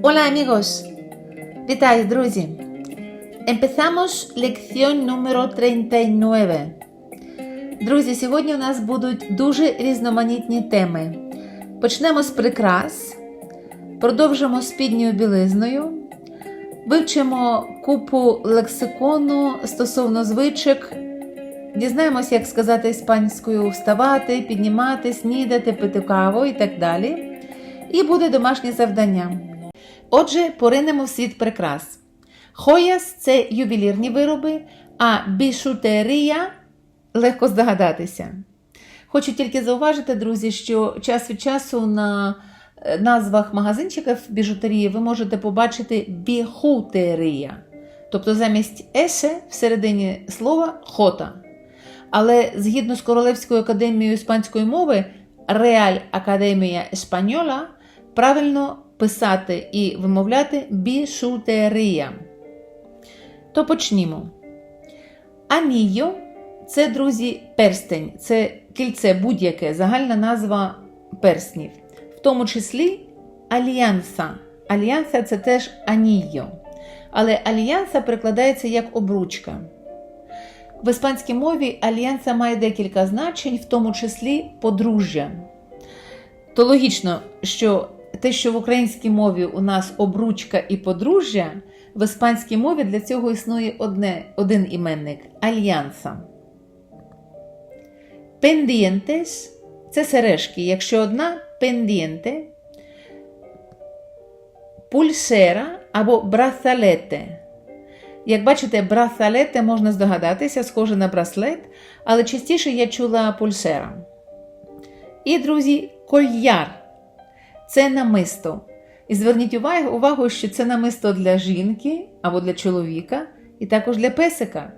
Hola amigos! Вітаю, друзі! Empezamos lección número 39. Друзі, сьогодні у нас будуть дуже різноманітні теми. Почнемо з прикрас, продовжимо спідньою білизною, вивчимо купу лексикону стосовно звичок, дізнаємося, як сказати іспанською вставати, піднімати, снідати, пити каву і так далі. І буде домашнє завдання. Отже, поринемо в світ прикрас. Хояс це ювелірні вироби, а бішутерія легко здогадатися. Хочу тільки зауважити, друзі, що час від часу на е, назвах магазинчиків біжутерії ви можете побачити біхутерія. Тобто замість есе всередині слова хота. Але згідно з Королевською академією іспанської мови, Реаль Академія Еспаньола правильно писати і вимовляти бішутерія. То почнімо. Анійо це, друзі, перстень, це кільце будь-яке, загальна назва перснів, в тому числі альянса. Альянса це теж анійо. Але альянса перекладається як обручка. В іспанській мові альянса має декілька значень, в тому числі подружжя. То логічно, що те, що в українській мові у нас обручка і подружжя, в іспанській мові для цього існує одне, один іменник альянса. Пендієнтес це сережки. Якщо одна пендієнте, пульсера або бразалете. Як бачите, бразалете можна здогадатися, схоже на браслет, але частіше я чула пульсера. І, друзі, кольяр це намисто. І зверніть увагу, що це намисто для жінки або для чоловіка, і також для песика.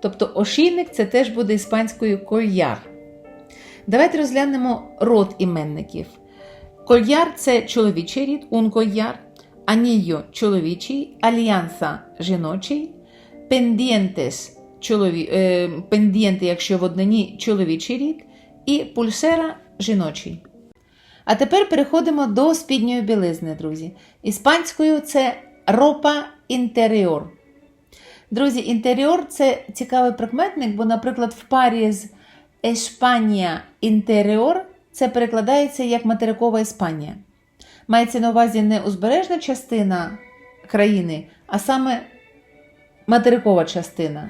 Тобто ошійник це теж буде іспанською кольяр. Давайте розглянемо род іменників. Кольяр це чоловічий рід, un кольяр, анільо чоловічий, альянса жіночий, пендієнтес чолові, е, пендієнти, якщо в однині чоловічий рід, і пульсера жіночий. А тепер переходимо до спідньої білизни, друзі. Іспанською це ропа інтеріор. Друзі, інтеріор це цікавий прикметник, бо, наприклад, в парі з Еспанія інтеріор це перекладається як материкова Іспанія. Мається на увазі не узбережна частина країни, а саме материкова частина.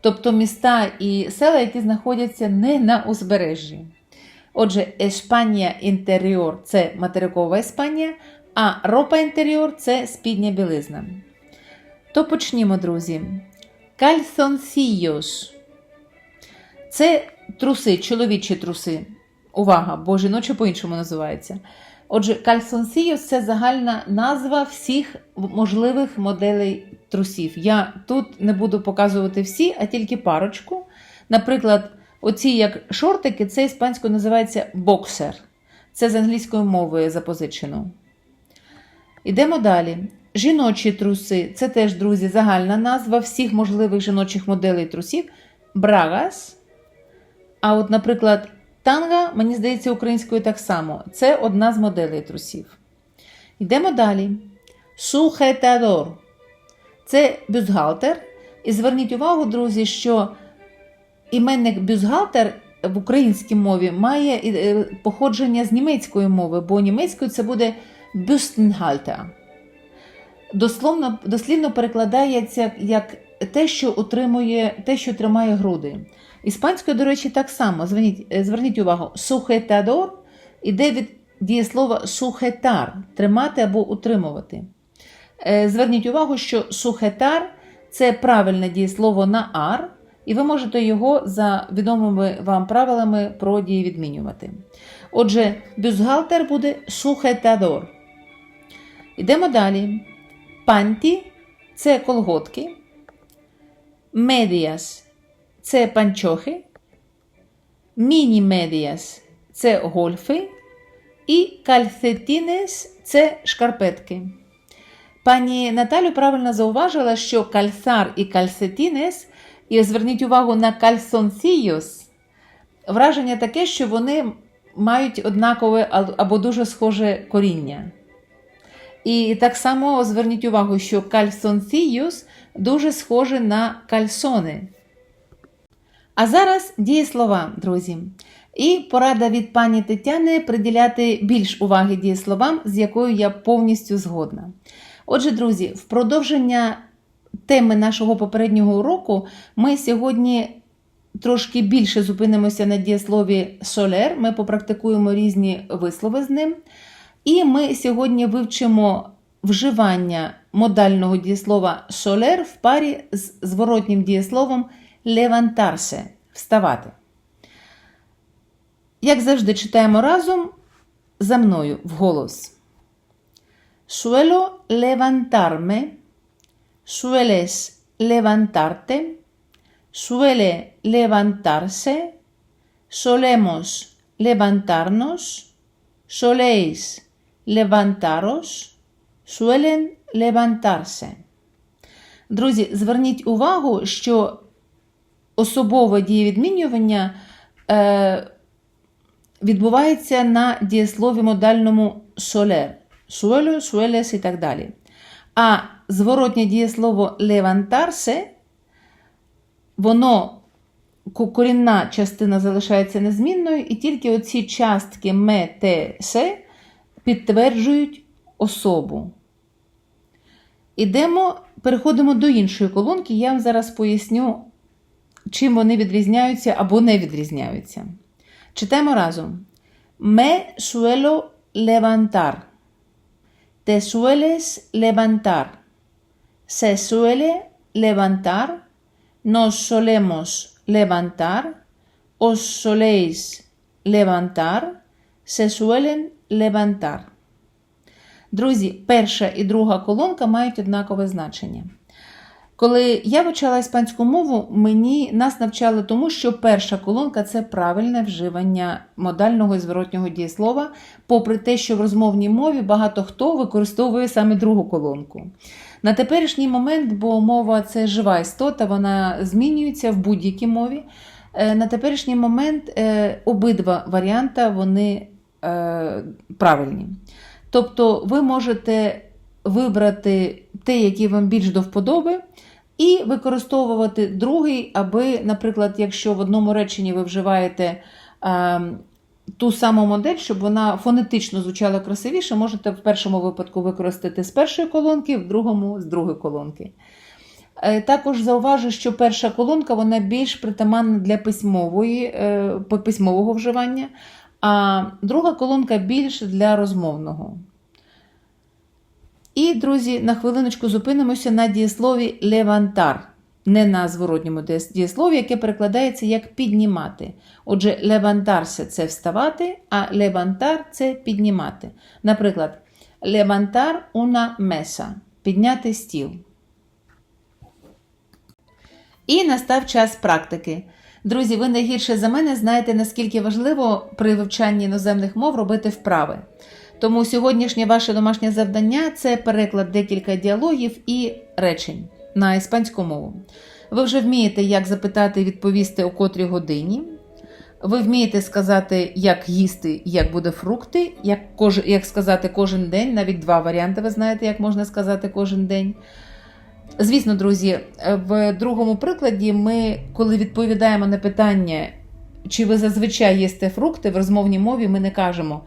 Тобто міста і села, які знаходяться не на узбережжі. Отже, Еспанія інтеріор це материкова Іспанія, а ропа інтеріор це спідня білизна. То почнімо, друзі. Кальсонсійос. Це труси, чоловічі труси. Увага, бо жіночі по-іншому називається. Отже, кальсонсійос це загальна назва всіх можливих моделей трусів. Я тут не буду показувати всі, а тільки парочку. Наприклад, оці як шортики, це іспанською називається боксер. Це з англійської мови запозичено. Ідемо далі. Жіночі труси це теж, друзі, загальна назва всіх можливих жіночих моделей трусів. Брагас. А от, наприклад, танга, мені здається, українською так само. Це одна з моделей трусів. Йдемо далі. Сухетадор. Це бюстгальтер. І зверніть увагу, друзі, що іменник бюстгальтер в українській мові має е, походження з німецької мови, бо німецькою це буде бюстенгальтер. Дословно, дослівно перекладається як те, що утримує, те, що тримає груди. Іспанською, до речі, так само. Зверніть, зверніть увагу, сухетадор іде від дієслова сухетар тримати або утримувати. Зверніть увагу, що сухетар це правильне дієслово на ар, і ви можете його за відомими вам правилами про дії відмінювати. Отже, бюстгальтер буде сухетадор. Йдемо далі. Панті це колготки. Медіас це панчохи. Міні-медіас це гольфи. І кальцетінес це шкарпетки. Пані Наталю правильно зауважила, що кальсар і кальцетінес, і зверніть увагу на кальсонсійос, враження таке, що вони мають однакове або дуже схоже коріння. І так само зверніть увагу, що calzoncillos дуже схоже на кальсони. А зараз дієслова, друзі. І порада від пані Тетяни приділяти більш уваги дієсловам, з якою я повністю згодна. Отже, друзі, в продовження теми нашого попереднього уроку ми сьогодні трошки більше зупинимося на дієслові soler, ми попрактикуємо різні вислови з ним. І ми сьогодні вивчимо вживання модального дієслова soler в парі з зворотнім дієсловом levantarse – вставати. Як завжди, читаємо разом за мною вголос. Suelo levantarme, sueles levantarte, suele levantarse, solemos levantarnos, soléis levantaros, suelen levantarse. Друзі, зверніть увагу, що особове дієвідмінювання е, відбувається на дієслові модальному soler. Suelo, sueles і так далі. А зворотнє дієслово levantarse, воно корінна частина залишається незмінною, і тільки оці частки ме, те, се підтверджують особу. Ідемо, переходимо до іншої колонки. Я вам зараз поясню, чим вони відрізняються або не відрізняються. Читаємо разом. Me suelo levantar. Te sueles levantar. Se suele levantar. Nos solemos levantar. Os soléis levantar. Se suelen levantar. Друзі, перша і друга колонка мають однакове значення. Коли я вивчала іспанську мову, мені нас навчали тому, що перша колонка це правильне вживання модального і зворотнього дієслова, попри те, що в розмовній мові багато хто використовує саме другу колонку. На теперішній момент, бо мова це жива істота, вона змінюється в будь-якій мові. е, На теперішній момент е, обидва варіанти вони е, правильні. Тобто ви можете вибрати те, який вам більш до вподоби, і використовувати другий, аби, наприклад, якщо в одному реченні ви вживаєте е, ту саму модель, щоб вона фонетично звучала красивіше, можете в першому випадку використати з першої колонки, в другому з другої колонки. Е, Також зауважу, що перша колонка вона більш притаманна для письмової, е, письмового вживання, а друга колонка більш для розмовного. І, друзі, на хвилиночку зупинимося на дієслові левантар, не на зворотньому дієслові, яке перекладається як піднімати. Отже, левантарся це вставати, а левантар це піднімати. Наприклад, левантар una mesa підняти стіл. І настав час практики. Друзі, ви найгірше за мене знаєте, наскільки важливо при вивчанні іноземних мов робити вправи. Тому сьогоднішнє ваше домашнє завдання це переклад декілька діалогів і речень на іспанську мову. Ви вже вмієте, як запитати і відповісти о котрій годині. Ви вмієте сказати, як їсти, як буде фрукти, як, кож... як сказати кожен день, навіть два варіанти, ви знаєте, як можна сказати кожен день. Звісно, друзі, в другому прикладі ми, коли відповідаємо на питання, чи ви зазвичай їсте фрукти, в розмовній мові ми не кажемо.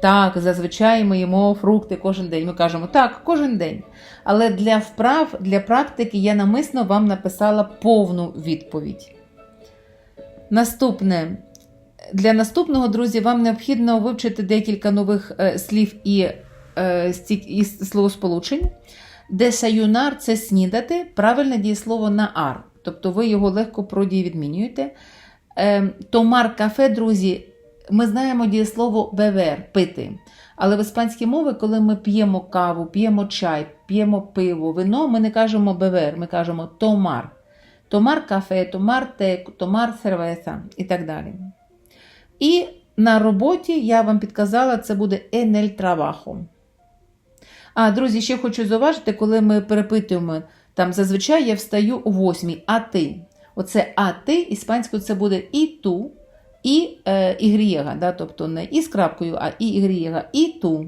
Так, зазвичай ми їмо фрукти кожен день. Ми кажемо так, кожен день. Але для вправ, для практики я намисно вам написала повну відповідь. Наступне. Для наступного, друзі, вам необхідно вивчити декілька нових е, слів і, е, і словосполучень. Десаюнар це снідати, правильне дієслово на ар. Тобто ви його легко продієвідмінюєте. Е, томар кафе, друзі. Ми знаємо дієслово бевер пити. Але в іспанській мові, коли ми п'ємо каву, п'ємо чай, п'ємо пиво, вино, ми не кажемо бевер, ми кажемо томар. Томар кафе, томар те, томар сервеса і так далі. І на роботі я вам підказала, це буде енель травахо. А, друзі, ще хочу зауважити, коли ми перепитуємо, там зазвичай я встаю о 8, а ти. Оце а ти, іспанською це буде і ту і е, ігрієга, да, тобто не і з крапкою, а і ігрієга, і ту.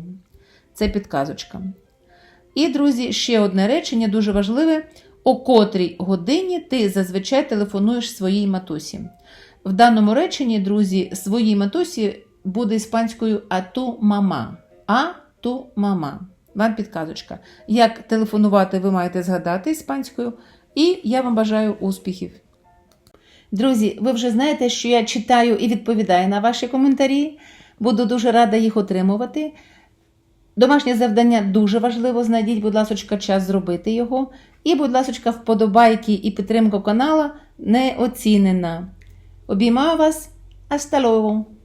Це підказочка. І, друзі, ще одне речення дуже важливе: о котрій годині ти зазвичай телефонуєш своїй матусі. В даному реченні, друзі, своїй матусі буде іспанською ату мама. А ту мама. Вам підказочка. Як телефонувати, ви маєте згадати іспанською. І я вам бажаю успіхів. Друзі, ви вже знаєте, що я читаю і відповідаю на ваші коментарі. Буду дуже рада їх отримувати. Домашнє завдання дуже важливо. Знайдіть, будь ласка, час зробити його. І, будь ласка, вподобайки і підтримка канала не оцінена. Обіймаю вас. Luego!